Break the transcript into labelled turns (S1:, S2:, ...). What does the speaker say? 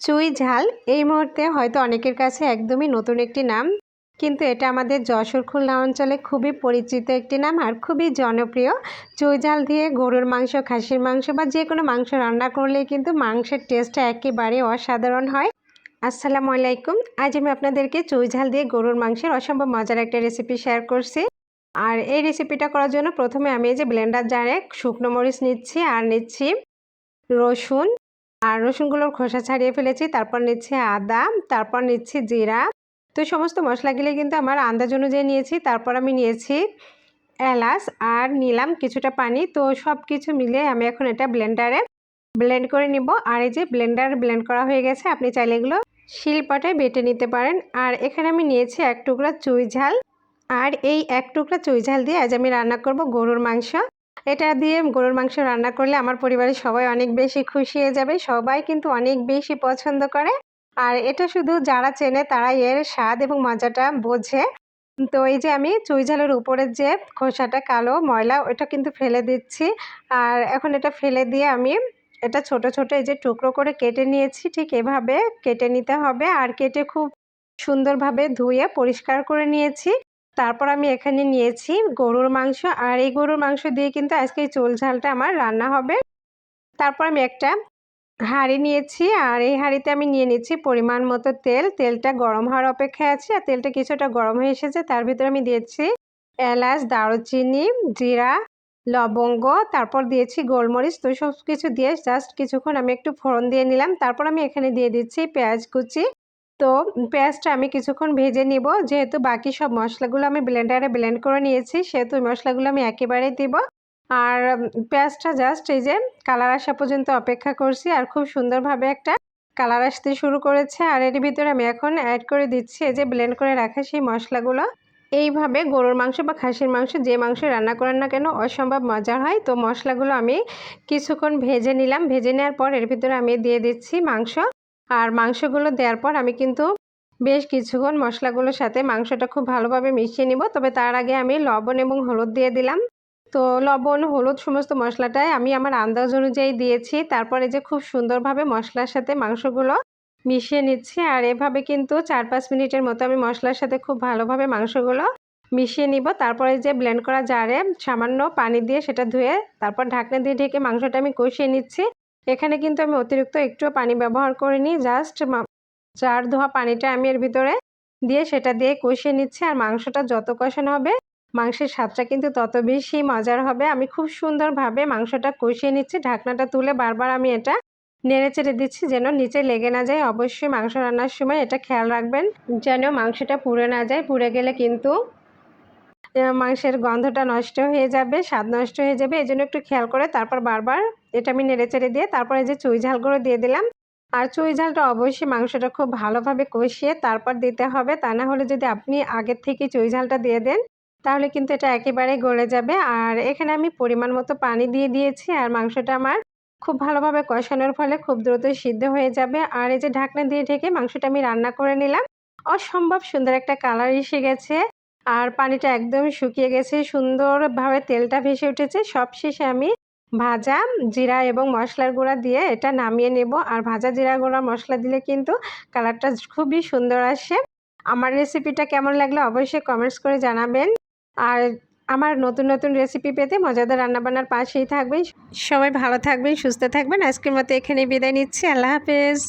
S1: চুই ঝাল। এই মুহূর্তে হয়তো অনেকের কাছে একদমই নতুন একটি নাম, কিন্তু এটা আমাদের যশোর খুলনা অঞ্চলে খুবই পরিচিত একটি নাম আর খুবই জনপ্রিয়। চুই ঝাল দিয়ে গরুর মাংস, খাসির মাংস বা যে কোনো মাংস রান্না করলে কিন্তু মাংসের টেস্টটা একেবারে অসাধারণ হয়। আসসালামু আলাইকুম। আজ আমি আপনাদেরকে চুই ঝাল দিয়ে গরুর মাংসের অসম্ভব মজার একটা রেসিপি শেয়ার করছি। আর এই রেসিপিটা করার জন্য প্রথমে আমি এই যে ব্লেন্ডার জারে শুকনো মরিচ নিচ্ছি আর নিচ্ছি রসুন আর রসুনগুলোর খোসা ছাড়িয়ে ফেলেছি, তারপর নিচ্ছি আদা, তারপর নিচ্ছি জিরা। তো সমস্ত মশলাগুলি কিন্তু আমার আন্দাজ অনুযায়ী নিয়েছি, তারপর আমি নিয়েছি এলাচ আর নিলাম কিছুটা পানি। তো সব কিছু মিলে আমি এখন এটা ব্লেন্ডারে ব্লেন্ড করে নিব। আর এই যে ব্লেন্ডার ব্লেন্ড করা হয়ে গেছে, আপনি চাইলে এগুলো শিলপাটে বেটে নিতে পারেন। আর এখানে আমি নিয়েছি এক টুকরা চুই ঝাল। আর এই এক টুকরা চুই ঝাল দিয়ে আজ আমি রান্না করব গরুর মাংস। এটা দিয়ে গরুর মাংস রান্না করলে আমার পরিবারের সবাই অনেক বেশি খুশি হয়ে যাবে, সবাই কিন্তু অনেক বেশি পছন্দ করে। আর এটা শুধু যারা চেনে তারা এর স্বাদ এবং মজাটা বোঝে। তো এই যে আমি চুই ঝালের উপরের যে খোসাটা কালো ময়লা ওটা কিন্তু ফেলে দিচ্ছি। আর এখন এটা ফেলে দিয়ে আমি এটা ছোট ছোট এই যে টুকরো করে কেটে নিয়েছি, ঠিক এভাবে কেটে নিতে হবে। আর কেটে খুব সুন্দরভাবে ধুয়ে পরিষ্কার করে নিয়েছি। তারপর আমি এখানে নিয়েছি গরুর মাংস আর এই গরুর মাংস দিয়ে কিন্তু আজকে এই চোল ঝালটা আমার রান্না হবে। তারপর আমি একটা হাঁড়ি নিয়েছি আর এই হাঁড়িতে আমি নিয়ে নিচ্ছি পরিমাণ মতো তেল। তেলটা গরম হওয়ার অপেক্ষায় আছে আর তেলটা কিছুটা গরম হয়ে এসেছে। তার ভিতরে আমি দিয়েছি এলাচ, দারুচিনি, জিরা, লবঙ্গ। তারপর দিয়েছি গোলমরিচ। তো সব কিছু দিয়ে জাস্ট কিছুক্ষণ আমি একটু ফোড়ন দিয়ে নিলাম। তারপর আমি এখানে দিয়ে দিচ্ছি পেঁয়াজ কুচি। তো পেঁয়াজটা আমি কিছুক্ষণ ভেজে নিব। যেহেতু বাকি সব মশলাগুলো আমি ব্লেন্ডারে ব্লেন্ড করে নিয়েছি, সেহেতু মশলাগুলো আমি একেবারেই দিব। আর পেঁয়াজটা জাস্ট এই যে কালার আসা পর্যন্ত অপেক্ষা করছি আর খুব সুন্দরভাবে একটা কালার আসতে শুরু করেছে। আর এর ভিতরে আমি এখন অ্যাড করে দিচ্ছি এই যে ব্লেন্ড করে রাখা সেই মশলাগুলো। এইভাবে গরুর মাংস বা খাসির মাংস যে মাংস রান্না করেন না কেন অসম্ভব মজার হয়। তো মশলাগুলো আমি কিছুক্ষণ ভেজে নিলাম। ভেজে নেওয়ার পর এর ভিতরে আমি দিয়ে দিচ্ছি মাংস। আর মাংসগুলো দেওয়ার পর আমি কিন্তু বেশ কিছুক্ষণ মশলাগুলোর সাথে মাংসটা খুব ভালোভাবে মিশিয়ে নিব। তবে তার আগে আমি লবণ এবং হলুদ দিয়ে দিলাম। তো লবণ, হলুদ সমস্ত মশলাটাই আমি আমার আন্দাজ অনুযায়ী দিয়েছি। তারপরে যে খুব সুন্দরভাবে মশলার সাথে মাংসগুলো মিশিয়ে নিচ্ছি। আর এভাবে কিন্তু চার পাঁচ মিনিটের মতো আমি মশলার সাথে খুব ভালোভাবে মাংসগুলো মিশিয়ে নিব। তারপরে যে ব্লেন্ড করা জারে সামান্য পানি দিয়ে সেটা ধুয়ে তারপর ঢাকনা দিয়ে ঢেকে মাংসটা আমি কষিয়ে নিচ্ছি। এখানে কিন্তু আমি অতিরিক্ত একটু পানি ব্যবহার করিনি জাস্ট চার ধোয়া পানিটা আমি এর ভিতরে দিয়ে সেটা দিয়ে কষিয়ে নিচ্ছি আর মাংসটা যত কষানো হবে, মাংসের স্বাদটা কিন্তু তত বেশি মজার হবে। আমি খুব সুন্দরভাবে মাংসটা কষিয়ে নিচ্ছি, ঢাকনাটা তুলে বারবার আমি এটা নেড়ে চেড়ে দিচ্ছি যেন নিচে লেগে না যায়। অবশ্যই মাংস রান্নার সময় এটা খেয়াল রাখবেন যেন মাংসটা পুড়ে না যায়। পুড়ে গেলে কিন্তু মাংসের গন্ধটা নষ্ট হয়ে যাবে, স্বাদ নষ্ট হয়ে যাবে। এই জন্য একটু খেয়াল করে তারপর বারবার এটা আমি নেড়ে চেড়ে দিয়ে তারপরে যে চুই ঝালগুলো দিয়ে দিলাম। আর চুই ঝালটা অবশ্যই মাংসটা খুব ভালোভাবে কষিয়ে তারপর দিতে হবে। তা না হলে যদি আপনি আগের থেকে চুই ঝালটা দিয়ে দেন, তাহলে কিন্তু এটা একেবারে গলে যাবে। আর এখানে আমি পরিমাণ মতো পানি দিয়ে দিয়েছি আর মাংসটা আমার খুব ভালোভাবে কষানোর ফলে খুব দ্রুত সিদ্ধ হয়ে যাবে। আর এই যে ঢাকনা দিয়ে ঢেকে মাংসটা আমি রান্না করে নিলাম। অসম্ভব সুন্দর একটা কালার এসে গেছে। আর পানিটা একদম শুকিয়ে গেছে। সুন্দরভাবে তেলটা ভেসে উঠেছে। সব শেষে আমি ভাজা জিরা এবং মশলার গুঁড়া দিয়ে এটা নামিয়ে নেব। আর ভাজা জিরা গুঁড়া মশলা দিলে কিন্তু কালারটা খুবই সুন্দর আসে। আমার রেসিপিটা কেমন লাগল অবশ্যই কমেন্টস করে জানাবেন। আর আমার নতুন নতুন রেসিপি পেতে মজাদার রান্নাবান্নার পাশেই থাকবেন। সবাই ভালো থাকবেন, সুস্থ থাকবেন। আজকের মতো এখানে বিদায় নিচ্ছি। আল্লাহ হাফেজ।